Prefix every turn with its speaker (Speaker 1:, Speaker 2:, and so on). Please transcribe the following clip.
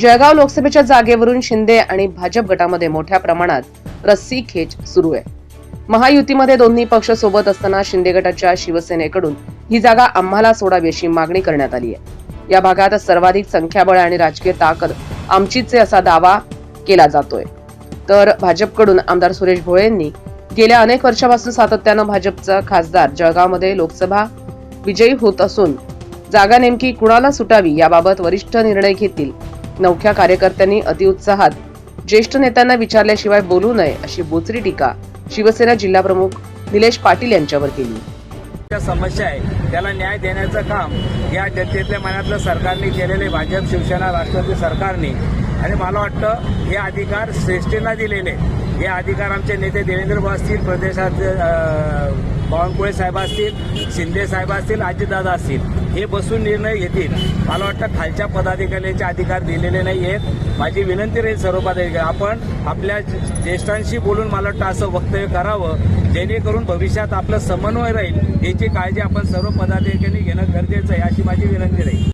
Speaker 1: जळगाव लोकसभेच्या जागेवरून शिंदे आणि भाजप गटामध्ये मोठ्या प्रमाणात रस्सी खेच सुरू आहे. महायुतीमध्ये दोन्ही पक्ष सोबत असताना शिंदे गटाच्या शिवसेनेकडून ही जागा आम्हाला सोडावी अशी मागणी करण्यात आली आहे. या भागात सर्वाधिक संख्याबळ आणि राजकीय ताकद आमचीच असा दावा केला जातोय. तर भाजपकडून आमदार सुरेश भोळे यांनी गेल्या अनेक वर्षापासून सातत्यानं भाजपचा खासदार जळगावमध्ये लोकसभा विजयी होत असून जागा नेमकी कुणाला सुटावी याबाबत वरिष्ठ निर्णय घेतील नवख्या कार्यकर्त्यांनी अतिउत्साहात ज्येष्ठ नेत्यांना विचारल्याशिवाय बोलू नये अशी बोचरी टीका शिवसेना जिल्हाप्रमुख निलेश पाटील यांच्यावर केली.
Speaker 2: ज्या समस्या आहे त्याला न्याय देण्याचं काम या जनतेतल्या मनातलं सरकारने केलेले भाजप शिवसेना राष्ट्रवादी सरकारने. आणि मला वाटतं हे अधिकार श्रेष्ठींना दिलेले हे अधिकार आमचे नेते देवेंद्र भाऊ प्रदेशात प्रदेशाचे बावनकुळे साहेब असतील शिंदे साहेब असतील अजितदादा असतील हे बसून निर्णय घेतील. मला वाटतं खालच्या पदाधिकाऱ्यांचे अधिकार दिलेले नाही आहेत माझी विनंती राहील सर्व पदाधिकारी आपण आपल्या ज्येष्ठांशी बोलून मला वाटतं असं वक्तव्य करावं जेणेकरून भविष्यात आपलं समन्वय राहील याची काळजी आपण सर्व पदाधिकाऱ्यांनी घेणं गरजेचं आहे अशी माझी विनंती राहील.